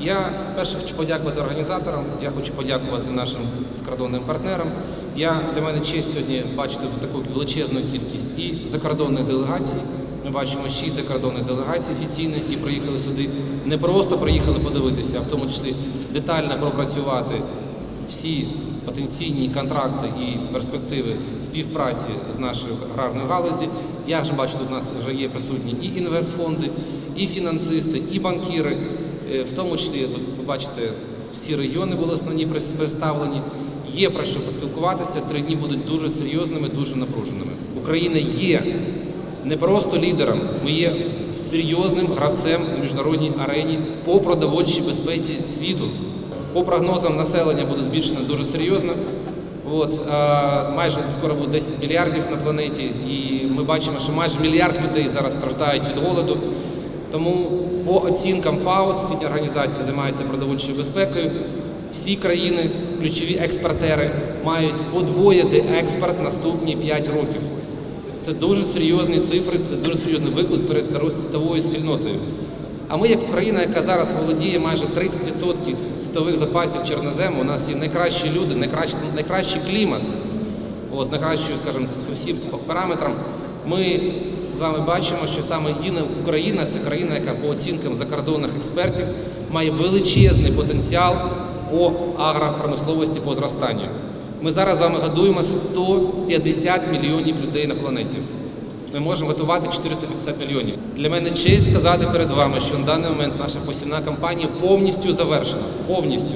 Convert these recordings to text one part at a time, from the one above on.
Я перше хочу подякувати організаторам, я хочу подякувати нашим закордонним партнерам. Я для мене честь сьогодні бачити таку величезну кількість і закордонних делегацій. Ми бачимо шість закордонних делегацій офіційних, які приїхали сюди. Не просто приїхали подивитися, а в тому числі детально пропрацювати всі потенційні контракти і перспективи співпраці з нашою аграрною галузі. Я вже бачу, тут у нас вже є присутні і інвестфонди, і фінансисти, і банкіри. Е, В тому числі, ви бачите, всі регіони були основні представлені. Є про що поспілкуватися. Три дні будуть дуже серйозними, дуже напруженими. Україна є не просто лідером, ми є серйозним гравцем на міжнародній арені по продовольчій безпеці світу. По прогнозам населення буде збільшено дуже серйозно. От, а, майже скоро буде 10 мільярдів на планеті, і ми бачимо, що майже мільярд людей зараз страждають від голоду. Тому по оцінкам ФАО, світня організація займається продовольчою безпекою. Всі країни, ключові експортери, мають подвоїти експорт наступні 5 років. Це дуже серйозні цифри, це дуже серйозний виклик перед світовою спільнотою. А ми, як Україна, яка зараз володіє майже 30% світових запасів чорнозему, у нас є найкращі люди, найкращий, найкращий клімат, з найкращою, скажімо, з усім параметрам. Ми з вами бачимо, що саме єдина Україна це країна, яка по оцінкам закордонних експертів має величезний потенціал по агропромисловості по зростанню. Ми зараз з вами годуємо 150 мільйонів людей на планеті. Ми можемо готувати 450 мільйонів. Для мене честь сказати перед вами, що на даний момент наша посівна кампанія повністю завершена. Повністю.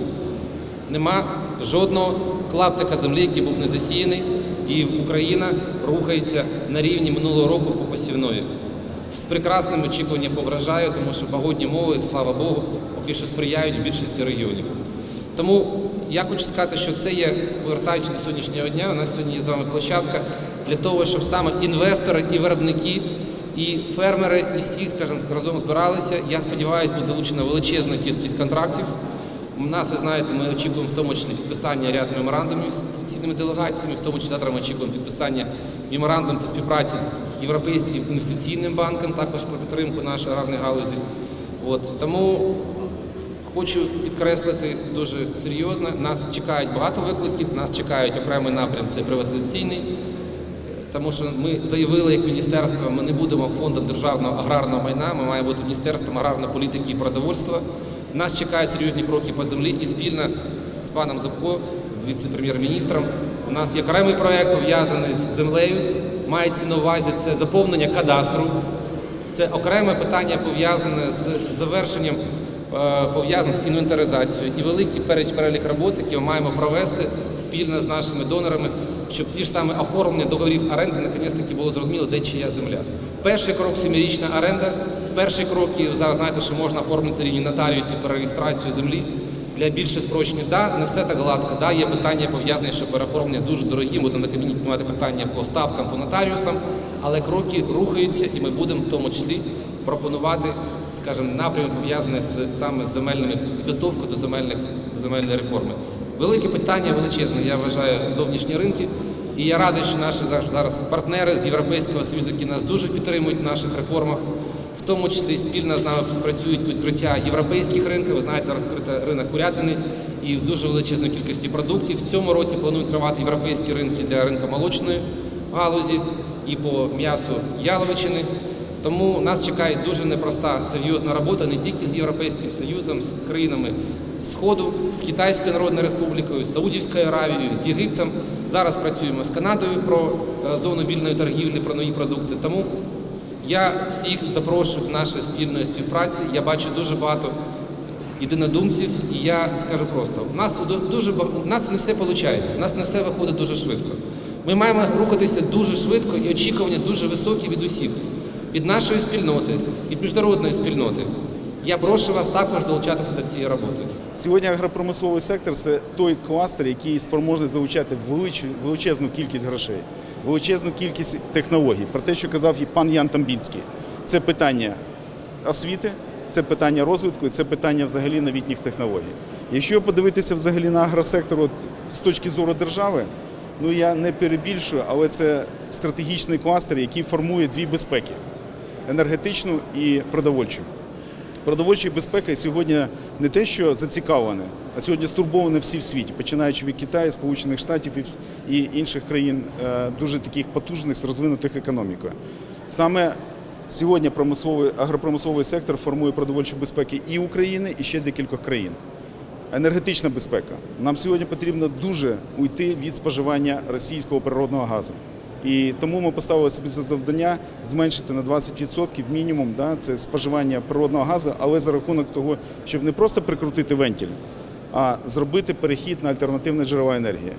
Нема жодного клаптика землі, який був не засіяний, і Україна рухається на рівні минулого року по посівної. З прекрасним очікуванням по тому що погодні мови, слава Богу, поки що сприяють в більшості регіонів. Тому я хочу сказати, що це є, повертаючись до сьогоднішнього дня, у нас сьогодні є з вами площадка для того, щоб саме інвестори і виробники, і фермери, і всі, скажімо, разом збиралися. Я сподіваюся, буде залучена величезна кількість контрактів. У нас, ви знаєте, ми очікуємо в тому числі підписання ряд меморандумів з офіційними делегаціями, в тому числі завтра ми очікуємо підписання меморандуму по співпраці з Європейським інвестиційним банком, також про підтримку нашої аграрної галузі. От тому Хочу підкреслити дуже серйозно. Нас чекають багато викликів, нас чекають окремий напрям, це приватизаційний. Тому що ми заявили як міністерство, ми не будемо фондом державного аграрного майна, ми маємо бути міністерством аграрної політики і продовольства. Нас чекають серйозні кроки по землі і спільно з паном Зубко, з віце-прем'єр-міністром. У нас є окремий проєкт пов'язаний з землею. Мається на увазі це заповнення кадастру. Це окреме питання пов'язане з завершенням, е, пов'язане з інвентаризацією і великий перелік робот, які ми маємо провести спільно з нашими донорами, щоб ті ж саме оформлення договорів оренди наконець-таки було зрозуміло, де чия земля. Перший крок семирічна оренда. Перший крок і зараз знаєте, що можна оформити рівні нотаріусів перереєстрацію землі для більше спрощення. Да, не все так гладко. Да, є питання пов'язані, що переоформлення дуже дорогі. Будемо на кабіні піднімати питання по ставкам, по нотаріусам, але кроки рухаються, і ми будемо в тому числі пропонувати, скажімо, напрямок пов'язаний з саме з земельними підготовкою до земельних земельної реформи. Велике питання величезне, я вважаю, зовнішні ринки. І я радий, що наші зараз партнери з Європейського Союзу, які нас дуже підтримують в наших реформах, в тому числі спільно з нами працюють відкриття європейських ринків. Ви знаєте, зараз відкрито ринок курятини і в дуже величезній кількості продуктів. В цьому році планують відкривати європейські ринки для ринку молочної галузі і по м'ясу яловичини. Тому нас чекає дуже непроста серйозна робота не тільки з Європейським Союзом, з країнами Сходу, з Китайською Народною Республікою, з Саудівською Аравією, з Єгиптом. Зараз працюємо з Канадою про е, зону вільної торгівлі, про нові продукти. Тому я всіх запрошую до нашої спільної співпраці. Я бачу дуже багато єдинодумців, і я скажу просто: у нас дуже у нас не все виходить, у нас не все виходить дуже швидко. Ми маємо рухатися дуже швидко і очікування дуже високі від усіх, від нашої спільноти, від міжнародної спільноти. Я прошу вас також долучатися до цієї роботи. Сьогодні агропромисловий сектор це той кластер, який спроможний залучати величезну кількість грошей, величезну кількість технологій. Про те, що казав і пан Ян Тамбінський, це питання освіти, це питання розвитку, і це питання взагалі новітніх технологій. Якщо подивитися взагалі на агросектор от, з точки зору держави, ну я не перебільшую, але це стратегічний кластер, який формує дві безпеки енергетичну і продовольчу. Продовольчою безпекою сьогодні не те, що зацікавлені, а сьогодні стурбовані всі в світі, починаючи від Китаю, Сполучених Штатів і інших країн, е, дуже таких потужних з розвинутих економікою. Саме сьогодні промисловий агропромисловий сектор формує продовольчу безпеку і України, і ще декількох країн. Енергетична безпека. Нам сьогодні потрібно дуже уйти від споживання російського природного газу. І тому ми поставили собі за завдання зменшити на 20% мінімум да, це споживання природного газу, але за рахунок того, щоб не просто прикрутити вентиль, а зробити перехід на альтернативне джерела енергії.